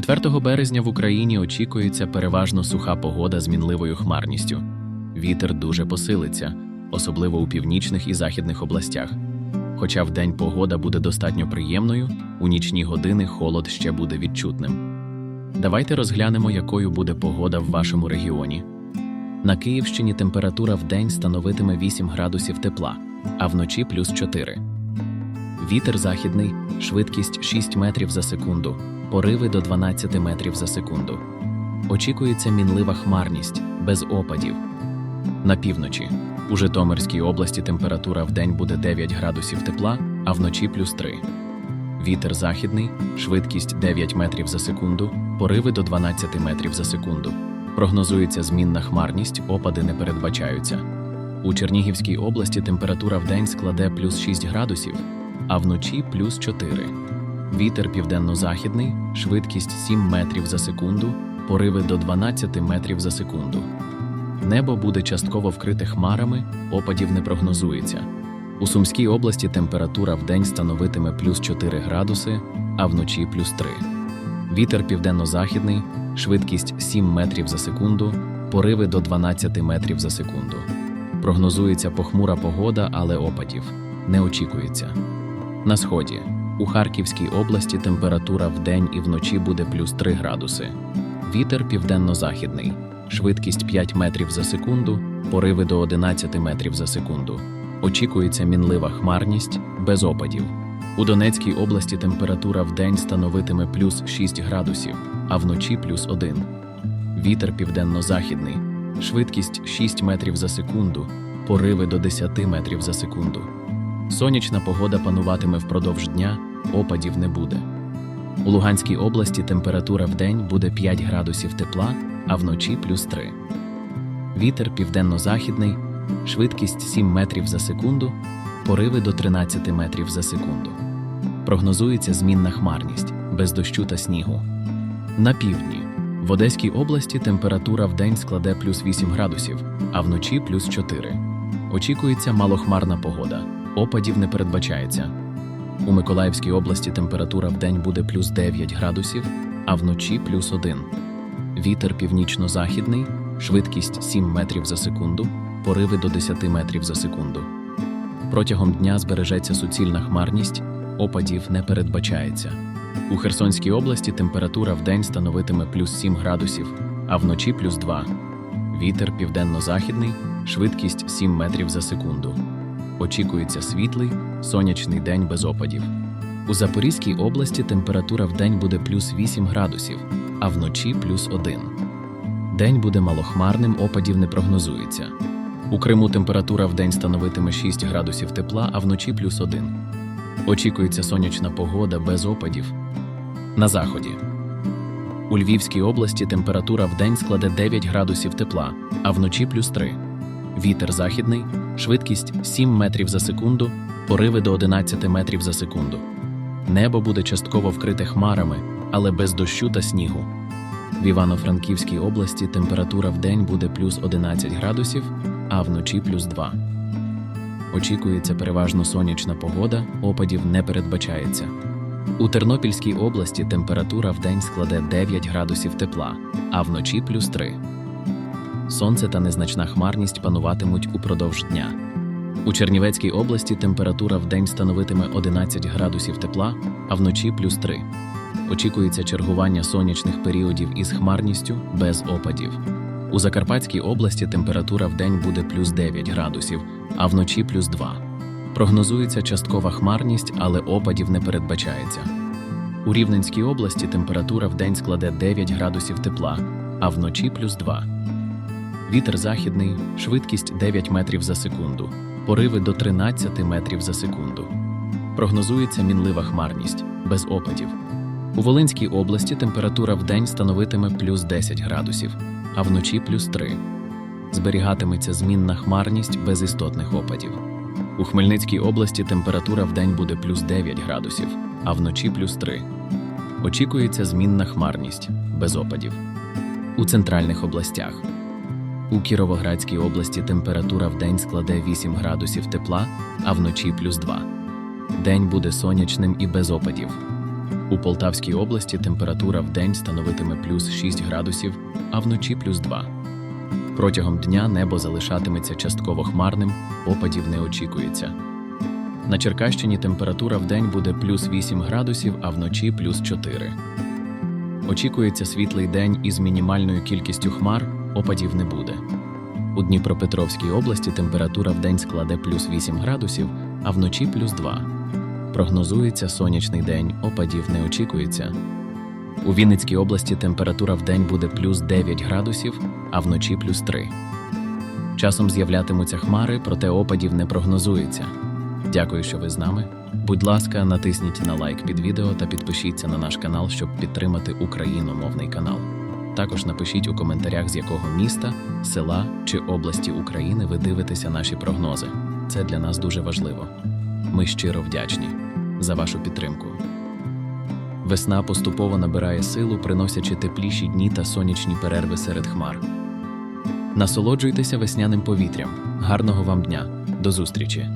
4 березня в Україні очікується переважно суха погода з мінливою хмарністю. Вітер дуже посилиться, особливо у північних і західних областях. Хоча вдень погода буде достатньо приємною, у нічні години холод ще буде відчутним. Давайте розглянемо, якою буде погода в вашому регіоні. На Київщині температура вдень становитиме 8 градусів тепла, а вночі плюс 4. Вітер західний, швидкість 6 метрів за секунду, пориви до 12 метрів за секунду. Очікується мінлива хмарність, без опадів. На півночі. У Житомирській області температура вдень буде 9 градусів тепла, а вночі плюс 3. Вітер західний, швидкість 9 метрів за секунду, пориви до 12 метрів за секунду. Прогнозується змінна хмарність, опади не передбачаються. У Чернігівській області температура вдень складе плюс 6 градусів, а вночі плюс 4. Вітер південно-західний, швидкість 7 метрів за секунду, пориви до 12 метрів за секунду. Небо буде частково вкрите хмарами, опадів не прогнозується. У Сумській області температура вдень становитиме плюс 4 градуси, а вночі плюс 3. Вітер південно-західний, швидкість 7 метрів за секунду, пориви до 12 метрів за секунду. Прогнозується похмура погода, але опадів не очікується. На сході у Харківській області температура вдень і вночі буде плюс 3 градуси. Вітер південно-західний, швидкість 5 метрів за секунду, пориви до 11 метрів за секунду. Очікується мінлива хмарність без опадів. У Донецькій області температура вдень становитиме плюс 6 градусів, а вночі плюс 1. Вітер південно-західний, швидкість 6 метрів за секунду, пориви до 10 метрів за секунду. Сонячна погода пануватиме впродовж дня, опадів не буде. У Луганській області температура вдень буде 5 градусів тепла, а вночі плюс 3. Вітер південно-західний, швидкість 7 метрів за секунду, пориви до 13 метрів за секунду. Прогнозується змінна хмарність, без дощу та снігу. На півдні. В Одеській області температура вдень складе плюс 8 градусів, а вночі плюс 4. Очікується малохмарна погода, опадів не передбачається. У Миколаївській області температура вдень буде плюс 9 градусів, а вночі плюс 1. Вітер північно-західний, швидкість 7 метрів за секунду, пориви до 10 метрів за секунду. Протягом дня збережеться суцільна хмарність, опадів не передбачається. У Херсонській області температура вдень становитиме плюс 7 градусів, а вночі плюс 2. Вітер південно-західний, швидкість 7 метрів за секунду. Очікується світлий, сонячний день без опадів. У Запорізькій області температура вдень буде плюс 8 градусів, а вночі плюс 1. День буде малохмарним, опадів не прогнозується. У Криму температура вдень становитиме 6 градусів тепла, а вночі плюс 1. Очікується сонячна погода без опадів. На заході. У Львівській області температура вдень складе 9 градусів тепла, а вночі плюс 3. Вітер західний, швидкість 7 метрів за секунду, пориви до 11 метрів за секунду. Небо буде частково вкрите хмарами, але без дощу та снігу. В Івано-Франківській області температура вдень буде плюс 11 градусів, а вночі плюс 2. Очікується переважно сонячна погода, опадів не передбачається. У Тернопільській області температура вдень складе 9 градусів тепла, а вночі плюс 3. Сонце та незначна хмарність пануватимуть упродовж дня. У Чернівецькій області температура вдень становитиме 11 градусів тепла, а вночі плюс 3. Очікується чергування сонячних періодів із хмарністю без опадів. У Закарпатській області температура вдень буде плюс 9 градусів, а вночі плюс 2. Прогнозується часткова хмарність, але опадів не передбачається. У Рівненській області температура вдень складе 9 градусів тепла, а вночі плюс 2. Вітер західний, швидкість 9 метрів за секунду, пориви до 13 метрів за секунду. Прогнозується мінлива хмарність, без опадів. У Волинській області температура вдень становитиме плюс 10 градусів, а вночі плюс 3. Зберігатиметься змінна хмарність без істотних опадів. У Хмельницькій області температура вдень буде плюс 9 градусів, а вночі плюс 3. Очікується змінна хмарність без опадів. У центральних областях. У Кіровоградській області температура вдень складе 8 градусів тепла, а вночі плюс 2. День буде сонячним і без опадів. У Полтавській області температура в день становитиме плюс 6 градусів, а вночі плюс 2. Протягом дня небо залишатиметься частково хмарним, опадів не очікується. На Черкащині температура в день буде плюс 8 градусів, а вночі плюс 4. Очікується світлий день із мінімальною кількістю хмар, опадів не буде. У Дніпропетровській області температура в день складе плюс 8 градусів, а вночі плюс 2. Прогнозується сонячний день, опадів не очікується. У Вінницькій області температура в день буде плюс 9 градусів, а вночі плюс 3. Часом з'являтимуться хмари, проте опадів не прогнозується. Дякую, що ви з нами. Будь ласка, натисніть на лайк під відео та підпишіться на наш канал, щоб підтримати україномовний канал. Також напишіть у коментарях, з якого міста, села чи області України ви дивитеся наші прогнози. Це для нас дуже важливо. Ми щиро вдячні за вашу підтримку. Весна поступово набирає силу, приносячи тепліші дні та сонячні перерви серед хмар. Насолоджуйтеся весняним повітрям. Гарного вам дня. До зустрічі!